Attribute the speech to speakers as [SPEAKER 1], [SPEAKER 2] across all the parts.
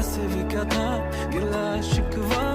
[SPEAKER 1] ऐसे भी क्या था गिला शिकवा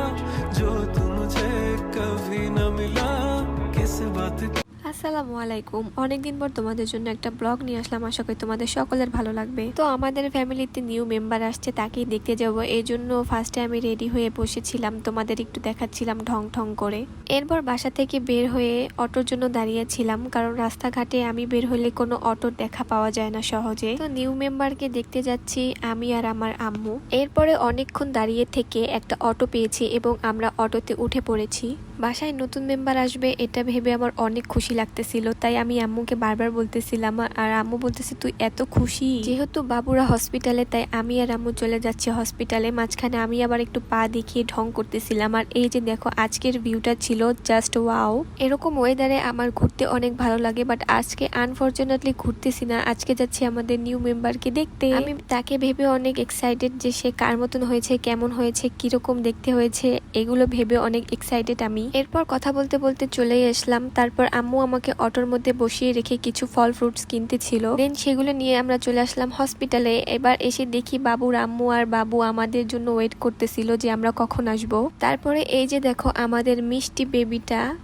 [SPEAKER 2] আসসালামু আলাইকুম। অনেকদিন পর তোমাদের জন্য একটা ব্লগ নিয়ে আসলাম। আশা করি তোমাদের সকলের ভালো লাগবে। তো আমাদের ফ্যামিলিতে নিউ মেম্বার আসছে, তাকেই দেখতে যাব। এই জন্য ফার্স্টে আমি রেডি হয়ে বসেছিলাম। তোমাদের একটু দেখাচ্ছিলাম ঢং ঢং করে। এরপর বাসা থেকে বের হয়ে অটোর জন্য দাঁড়িয়েছিলাম। কারণ রাস্তাঘাটে আমি বের হলে কোনো অটোর দেখা পাওয়া যায় না সহজে। তো নিউ মেম্বারকে দেখতে যাচ্ছি আমি আর আমার আম্মু। এরপরে অনেকক্ষণ দাঁড়িয়ে থেকে একটা অটো পেয়েছি এবং আমরা অটোতে উঠে পড়েছি। বাসায় নতুন মেম্বার আসবে, এটা ভেবে আমার অনেক খুশি লাগতেছিল। তাই আমি আম্মুকে বারবার বলতেছিলাম, আর আম্মু বলতেছে তুই এত খুশি। যেহেতু বাবুরা হসপিটালে তাই আমি আর আম্মু চলে যাচ্ছি হসপিটালে মাঝখানে আমি আবার একটু পা দেখিয়ে ঢং করতেছিলাম। আর এই যে দেখো, আজকের ভিউটা ছিল জাস্ট ওয়াও এরকম ওয়েদারে আমার ঘুরতে অনেক ভালো লাগে বাট আজকে আনফর্চুনেটলি ঘুরতেছি না। আজকে যাচ্ছি আমাদের নিউ মেম্বারকে দেখতে। আমি তাকে ভেবে অনেক এক্সাইটেড যে সে কার মতন হয়েছে, কেমন হয়েছে, কীরকম দেখতে হয়েছে, এগুলো ভেবে অনেক এক্সাইটেড আমি। এরপর কথা বলতে বলতে চলেই আসলাম। তারপর আম্মু আমাকে অটোর মধ্যে বসিয়ে রেখে কিছু ফল ফ্রুটস কিনতে ছিল। দেন সেগুলো নিয়ে আমরা চলে আসলাম হসপিটালে এবার এসে দেখি বাবুর আম্মু আর বাবু আমাদের জন্য ওয়েট করতেছিল যে আমরা কখন আসব। তারপরে এই যে দেখো আমাদের মিষ্টি বেবিটা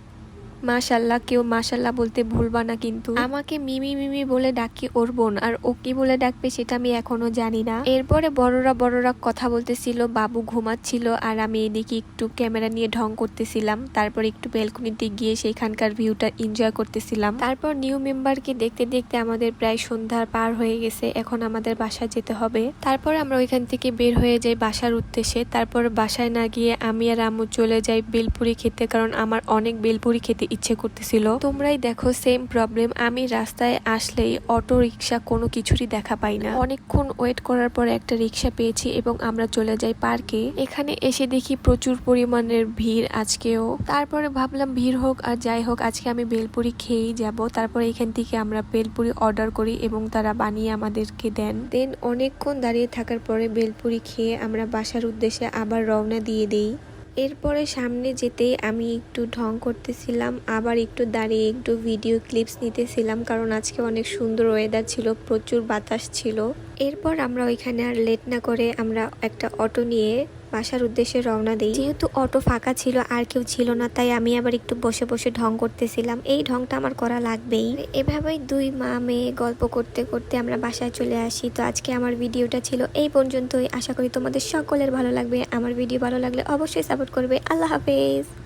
[SPEAKER 2] মাশাল্লাহ, কেউ মাশাল্লাহ বলতে ভুলবা না কিন্তু। আমাকে মিমি মিমি বলে ডাকি ওর বোন, আর ও কি বলে ডাকবে সেটা আমি এখনও জানি না। এরপরে বড়রা বড়রা কথা বলতেছিল, বাবু ঘুমাচ্ছিল, আর আমি এদিকে একটু ক্যামেরা নিয়ে ঢং করতেছিলাম, তারপর একটু বেলকনিতে গিয়ে সেখানকার ভিউটা এনজয় করতেছিলাম। তারপর নিউ মেম্বারকে দেখতে দেখতে আমাদের প্রায় সন্ধ্যার পার হয়ে গেছে, এখন আমাদের বাসায় যেতে হবে। তারপর আমরা ওইখান থেকে বের হয়ে যাই বাসার উদ্দেশ্যে, তারপর বাসায় না গিয়ে আমি আর আম্মু চলে যাই বেলপুরি খেতে, কারণ আমার অনেক বেলপুরি খেতে ইচ্ছে করতেছিল। তোমরাই দেখো সেম প্রবলেম আমি রাস্তায় আসলেই অটো রিক্সা কোনো কিছুরই দেখা পাই না। অনেকক্ষণ ওয়েট করার পর একটা রিক্সা পেয়েছি এবং আমরা চলে যাই পার্কে এখানে এসে দেখি প্রচুর পরিমাণের ভিড় আজকেও। তারপরে ভাবলাম, ভিড় হোক আর যাই হোক, আজকে আমি বেলপুরি খেয়েই যাব। তারপরে এখান থেকে আমরা বেলপুরি অর্ডার করি এবং তারা বানিয়ে আমাদেরকে দেন। দেন অনেকক্ষণ দাঁড়িয়ে থাকার পরে বেলপুরি খেয়ে আমরা বাসার উদ্দেশ্যে আবার রওনা দিয়ে দেই। এরপরে সামনে যেতেই আমি একটু ঢং করতেছিলাম, আবার একটু দাঁড়িয়ে একটু ভিডিও ক্লিপস নিতেছিলাম, কারণ আজকে অনেক সুন্দর ওয়েদার ছিল, প্রচুর বাতাস ছিল। এরপর আমরা ওইখানে আর লেট না করে আমরা একটা অটো নিয়ে বাসার উদ্দেশ্যে রওনা দিই। যেহেতু অটো ফাঁকা ছিল, আর কেউ ছিল না, তাই আমি আবার একটু বসে বসে ঢং করতেছিলাম। এই ঢংটা আমার করা লাগবেই। এভাবেই দুই মা মেয়ে গল্প করতে করতে আমরা বাসায় চলে আসি। তো আজকে আমার ভিডিওটা ছিল এই পর্যন্তই। আশা করি তোমাদের সকলের ভালো লাগবে। আমার ভিডিও ভালো লাগলে অবশ্যই সাপোর্ট করবে। আল্লাহ হাফেজ।